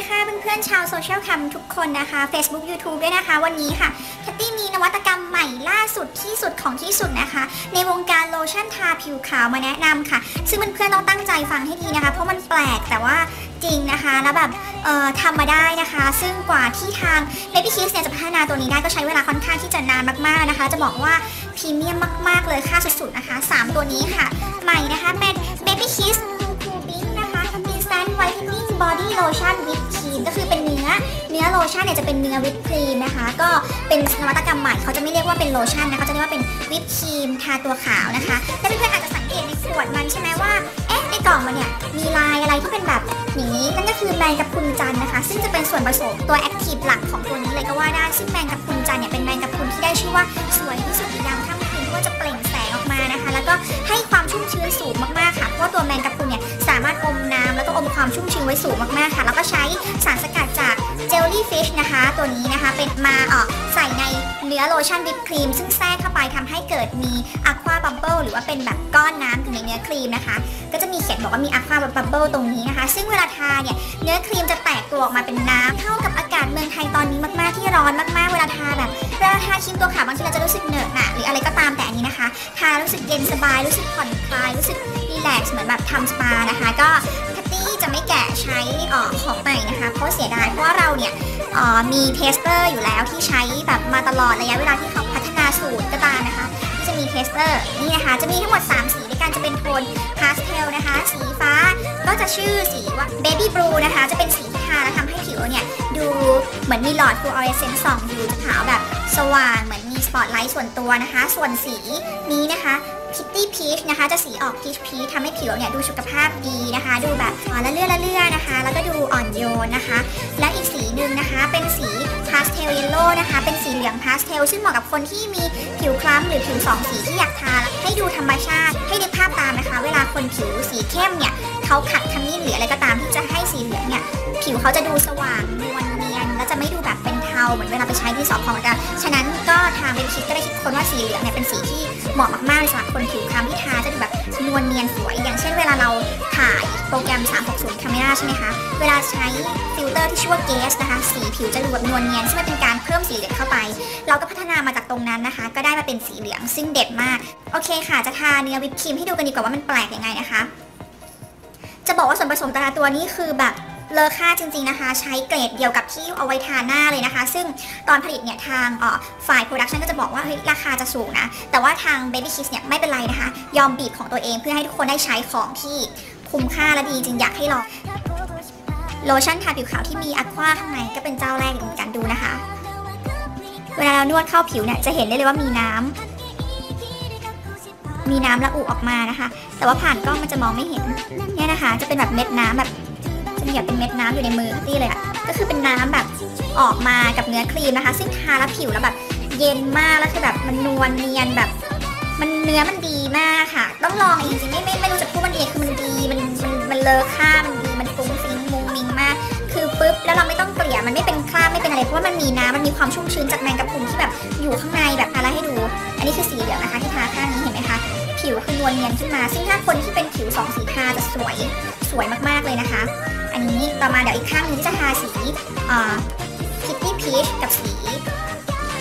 ดีค่ะเพื่อนๆชาวโซเชียลแคมทุกคนนะคะ Facebook YouTube ด้วยนะคะ วันนี้ค่ะแคตตี้มีนวัตกรรมใหม่ล่าสุดที่สุดของที่สุดนะคะ ในวงการโลชั่นทาผิวขาวมาแนะนำค่ะ ซึ่งเพื่อนๆต้องตั้งใจฟังให้ดีนะคะ เพราะมันแปลกแต่ว่าจริงนะคะแล้วแบบเอ่อทำมาได้นะคะ ซึ่งกว่าที่ทาง Baby Kiss เนี่ยจะพัฒนาตัวนี้ได้ก็ใช้เวลาค่อนข้างที่จะนานมากๆนะคะ จะบอกว่าพรีเมียมมาก ๆ เลยค่าสุดๆนะคะสามตัวนี้ค่ะ ลชั่นเนี่ยจะเป็นเนื้อวิปครีมนะคะ ก็เป็นนวัตกรรมใหม่เขาจะไม่เรียกว่าเป็นโลชั่นนะเขาจะเรียกว่าเป็นวิปครีมทาตัวขาวนะคะแต่เพื่อนๆอาจจะสังเกตในขวดมันใช่ไหมว่าเอ๊ะในกล่องมันเนี่ยมีลายอะไรที่เป็นแบบอย่างนี้นั่นก็คือแมงกะพรุนจันนะคะ ซึ่งจะเป็นส่วนผสมตัวแอคทีฟหลักของตัวนี้เลยก็ว่าได้ซึ่งแมงกะพรุนจันเนี่ยเป็นแมงกะพรุนที่ได้ชื่อว่าสวยที่สุดในยามค่ำคืนเพราะว่าจะเปล่งแสงออกมานะคะ แล้วก็ให้ความชุ่มชื้นสูงารถอมน้ำแล้วก็อมความชุ่มชื้นไว้สูงมากๆค่ะ แล้วก็ใช้สารสกัดจากเจลลี่ฟิชนะคะ ตัวนี้นะคะเป็นมาเออใส่ในเนื้อโลชั่นวิปครีม ซึ่งแทรกเข้าไปทำให้เกิดมีอะควาบับเบิลหรือว่าเป็นแบบก้อนน้ำอยู่ในเนื้อครีมนะคะ ก็จะมีเขียนบอกว่ามีอะควาบับเบิลตรงนี้นะคะ ซึ่งเวลาทาเนี่ยเนื้อครีมจะแตกตัวออกมาเป็นน้ำเท่ากับอากาศเมืองไทยตอนนี้มากๆที่ร้อนมากๆ เวลาทาแบบเวลาทาครีมตัวขาวบางทีเราจะรู้สึกเหนอะหนะหรืออะไรก็ตามแต่ ทารู้สึกเย็นสบาย รู้สึกผ่อนคลาย รู้สึกรีแลกซ์เหมือนแบบทำสปานะคะ ก็แพตตี้จะไม่แกะใช้ออของใหม่นะคะ เพราะเสียดาย เพราะว่าเราเนี่ยมีเทสเตอร์อยู่แล้วที่ใช้แบบมาตลอดระยะเวลาที่เขาพัฒนาสูตรก็ตามนะคะที่จะมีเทสเตอร์นี่นะคะ จะมีทั้งหมด 3 สีด้วยกันจะเป็นโทนพาสเทลนะคะ สีฟ้าก็จะชื่อสีว่า Baby Blue นะคะ จะเป็นสีที่ทาแล้วทำให้ผิวเนี่ยดูเหมือนมีหลอดฟลูออเรสเซนต์ส่องอยู่จะขาวแบบสว่างเหมือน ปอตไลท์ส่วนตัวนะคะ ส่วนสีนี้นะคะพิตตี้พีชนะคะ จะสีออกพีชพีชทำให้ผิวเนี่ยดูสุขภาพดีนะคะ ดูแบบอ่อนละเลื่อละเลื่อนะคะ แล้วก็ดูอ่อนโยนนะคะ และอีกสีหนึ่งนะคะ เป็นสีพาสเทลเยลโล่นะคะ เป็นสีเหลืองพาสเทลซึ่งเหมาะกับคนที่มีผิวคล้ำหรือผิวสองสีที่อยากทา ให้ดูธรรมชาติ ให้นึกภาพตามนะคะ เวลาคนผิวสีเข้มเนี่ยเขาขัดขมิ้นหรืออะไรก็ตามที่จะให้สีเหลืองเนี่ย ผิวเขาจะดูสว่างนวลเนียน แล้วจะไม่ดูแบบเป็น เทาเหมือนเวลาไปใช้ที่สอบของกันฉะนั้นก็ทางเป็นคิดก็ได้คิดคนว่าสีเหลืองเนี่ยเป็นสีที่เหมาะมากๆเลยสำหรับคนผิวคล้ำที่ทาจะดูแบบนวลเนียนสวย อย่างเช่นเวลาเราถ่ายโปรแกรม 360 Camera ใช่ไหมคะ เวลาใช้ฟิลเตอร์ที่ชื่อว่า Gaze นะคะ สีผิวจะดูแบบนวลเนียนซึ่งเป็นการเพิ่มสีเหลืองเข้าไป เราก็พัฒนามาจากตรงนั้นนะคะ ก็ได้มาเป็นสีเหลืองซึ่งเด็ดมาก โอเคค่ะ จะทาเนื้อวิปครีมให้ดูกันดีกว่าว่ามันแปลกยังไงนะคะ จะบอกว่าส่วนผสมแต่ละตัวนี้คือแบบ เลอค่าจริงๆนะคะ ใช้เกรดเดียวกับที่เอาไว้ทาหน้าเลยนะคะ ซึ่งตอนผลิตเนี่ยทางอ่อฝ่ายโปรดักชันก็จะบอกว่าเฮ้ยราคาจะสูงนะ แต่ว่าทาง Baby Kiss เนี่ยไม่เป็นไรนะคะ ยอมบีบของตัวเองเพื่อให้ทุกคนได้ใช้ของที่คุ้มค่าและดีจริงอยากให้ลองโลชั่นทาผิวขาวที่มีอะควาข้างในก็เป็นเจ้าแรกเหมือนกันดูนะคะ เวลาเรานวดเข้าผิวเนี่ยจะเห็นได้เลยว่ามีน้ำมีน้ำระอุออกมานะคะ แต่ว่าผ่านกล้องมันจะมองไม่เห็นเนี่ยนะคะ จะเป็นแบบเม็ดน้ำแบบ จะมีแบบเป็นเม็ดน้ำอยู่ในมือตี้เลยอะก็คือเป็นน้ำแบบออกมากับเนื้อครีมนะคะ ซึ่งทาแล้วผิวแล้วแบบเย็นมากแล้วคือแบบมันนวลเนียนแบบ มันเนื้อมันดีมากค่ะ ต้องลองจริงๆไม่ไม่ไม่รู้จะพูดมันดีคือมันดีมันมันมันเลอค่ามันดีมันฟุ้งฟิ้งมุงมิงมาก คือปุ๊บแล้วเราไม่ต้องเกลี่ยมันไม่เป็นคราบไม่เป็นอะไรเพราะว่ามันมีน้ำมันมีความชุ่มชื้นจากแมงกะพรุนที่แบบอยู่ข้างในแบบอะไรให้ดู อันนี้คือสีเหลืองนะคะที่ทาข้างนี้เห็นไหมคะผิวคือนวลเนียนขึ้นมา ซึ่งถ้าคนที่เป็นผิวสองสีทาจะสวยสวยมากๆเลยนะคะ นนี้ ต่อมาเดี๋ยวอีกข้างหนึงที่จะทาสีพิตตี้พีชกับสี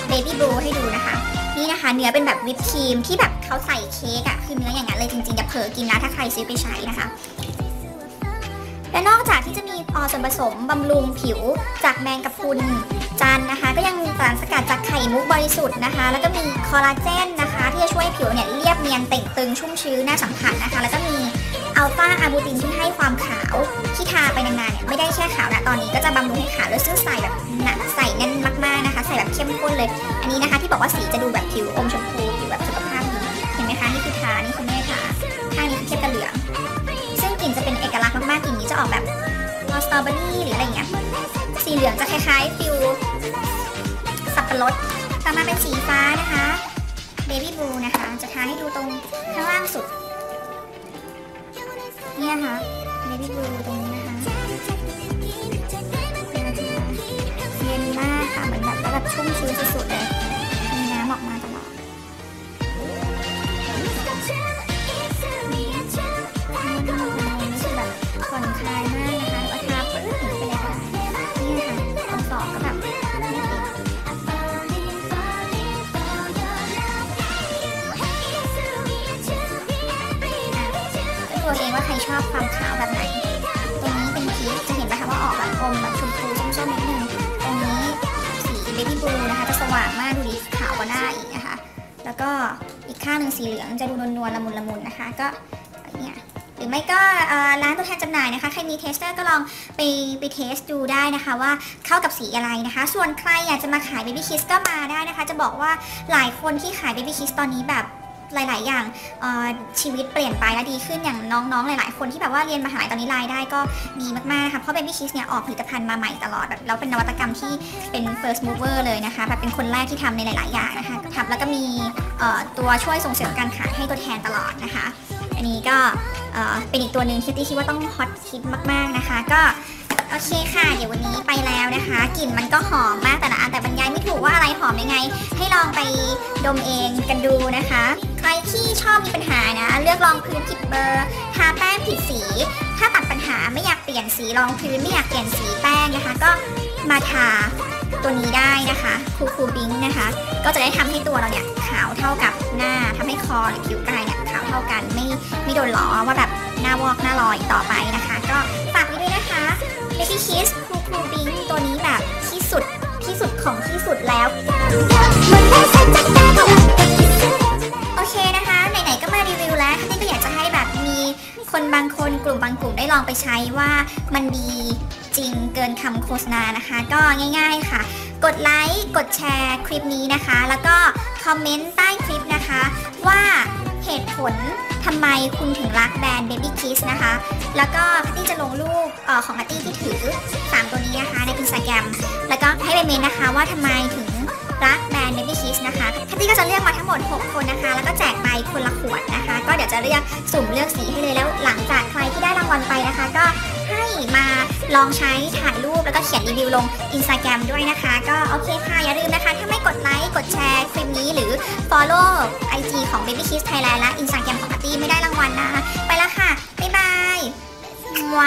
เบบี้บลูให้ดูนะคะ นี่นะคะเนื้อเป็นแบบวิปครีมที่แบบเขาใส่เค้กอะคือเนื้ออย่างนั้นเลยจริงๆอย่าเผลอกินนะถ้าใครซื้อไปใช้นะคะและนอกจากที่จะมีอส่วนผสมบำรุงผิวจากแมงกะพรุนจันนะคะ ก็ยังมีสารสกัดจากไข่มุกบริสุทธิ์นะคะ แล้วก็มีคอลลาเจนนะคะ ที่จะช่วยให้ผิวเนี่ยเรียบเนียนเต่งตึงชุ่มชื้นน่าสัมผัสนะคะ แล้วก็มี อัลฟาอาบูตินที่ให้ความขาวที่ทาไปนานๆเนี่ยไม่ได้แค่ขาวนะตอนนี้ก็จะบำรุงให้ขาวด้วยซึ่งใส่แบบหนักใส่แน่นมากๆนะคะ ใส่แบบเข้มข้นเลย อันนี้นะคะที่บอกว่าสีจะดูแบบผิวอมชมพูผิวแบบสุขภาพดีเห็นไหมคะนี่คือทานี่คือไม่ทาข้างนี้เข้มกับเหลืองซึ่งกลิ่นจะเป็นเอกลักษณ์มากๆกลิ่นนี้จะออกแบบสตรอเบอรี่หรืออะไรเงี้ยสีเหลืองจะคล้ายๆฟิลสับปะรดต่อมาเป็นสีฟ้านะคะเบบี้บลูนะคะ จะทาให้ดูตรงข้างล่างสุด เนี่ยค่ะเบบี้บลูตรงนี้นะคะเย็นมากค่ะเหมือนแบบแล้วแบบชุ่มชื้นสุดๆเลย ตัวเองว่าใครชอบความขาวแบบไหน ตรงนี้เป็นพีชจะเห็นไหมคะว่าออกแบบอมแบบชมพูส้มๆนิดนึง ตรงนี้สีเบบี้บลูนะคะจะสว่างมากดูดิขาวกว่าหน้าอีกนะคะ แล้วก็อีกข้างหนึ่งสีเหลืองจะดูนวลๆละมุนละมุนนะคะ ก็เนี่ยหรือไม่ก็ร้านตัวแทนจำหน่ายนะคะใครมีเทสเตอร์ก็ลองไปไปเทสดูได้นะคะว่าเข้ากับสีอะไรนะคะ ส่วนใครอยากจะมาขายเบบี้คิสก็มาได้นะคะ จะบอกว่าหลายคนที่ขายเบบี้คิสตอนนี้แบบ หลาย ๆ อย่างชีวิตเปลี่ยนไปและดีขึ้นอย่างน้อง ๆ หลาย ๆ คนที่แบบว่าเรียนมหาลัยตอนนี้รายได้ก็ดีมากๆนะคะเพราะ Baby Kiss เนี่ยออกผลิตภัณฑ์มาใหม่ตลอดแบบแล้วเป็นนวัตกรรมที่เป็น first mover เลยนะคะแบบเป็นคนแรกที่ทำในหลาย ๆ อย่างนะคะทำแล้วก็มีตัวช่วยส่งเสริมการขายให้ตัวแทนตลอดนะคะ อันนี้ก็เป็นอีกตัวหนึ่งที่ตีคิดว่าต้องฮอตฮิตมาก ๆ นะคะ ก็ โอเคค่ะ เดี๋ยววันนี้ไปแล้วนะคะ กลิ่นมันก็หอมมากแต่ละอันแต่บรรยายไม่ถูกว่าอะไรหอมยังไง ให้ลองไปดมเองกันดูนะคะ ใครที่ชอบมีปัญหานะ เลือกรองพื้นผิดเบอร์ ทาแป้งผิดสี ถ้าตัดปัญหาไม่อยากเปลี่ยนสีรองพื้นไม่อยากเปลี่ยนสีแป้งนะคะ ก็มาทาตัวนี้ได้นะคะคูคูบิงนะคะ ก็จะได้ทำให้ตัวเราเนี่ยขาวเท่ากับหน้าทำให้คอหรือผิวกายเนี่ยขาวเท่ากันไม่ไม่โดนล้อว่าแบบหน้าวอกหน้าลอยต่อไปนะคะ ก็ฝากไว้ด้วยนะคะ Baby Kiss คูคูบิงตัวนี้แบบที่สุดที่สุดของที่สุดแล้ว โอเคนะคะ ไหนๆก็มารีวิวแล้วที่ก็อยากจะให้แบบมีคนบางคนกลุ่มบางกลุ่มได้ลองไปใช้ว่ามันดีจริงเกินคำโฆษณานะคะ ก็ง่าย ๆค่ะ กดไลค์กดแชร์คลิปนี้นะคะ แล้วก็คอมเมนต์ใต้คลิปนะคะ ว่าเหตุผล ทำไมคุณถึงรักแบรนด์ Baby Kiss นะคะ แล้วก็พัตตี้จะลงรูปออของพัตตี้ที่ถือ 3 ตัวนี้นะคะใน Instagram แล้วก็ให้ไปเมนนะคะว่าทำไมถึงรักแบรนด์ Baby Kiss นะคะพัตตี้ก็จะเลือกมาทั้งหมด 6 คนนะคะ แล้วก็แจกไปคนละขวดนะคะ ก็เดี๋ยวจะเลือกสุ่มเลือกสีให้เลยแล้วหลังจากใครที่ได้รางวัลไปนะคะ ก็ มาลองใช้ถ่ายรูปแล้วก็เขียนรีวิวลง Instagram ด้วยนะคะ ก็โอเคค่ะ อย่าลืมนะคะ ถ้าไม่กดไลค์ กดแชร์คลิปนี้หรือ follow IG ของ Baby Kiss Thailand และ Instagram ของพัตตี้ไม่ได้รางวัลนะคะ ไปละค่ะ บ๊ายบายมัว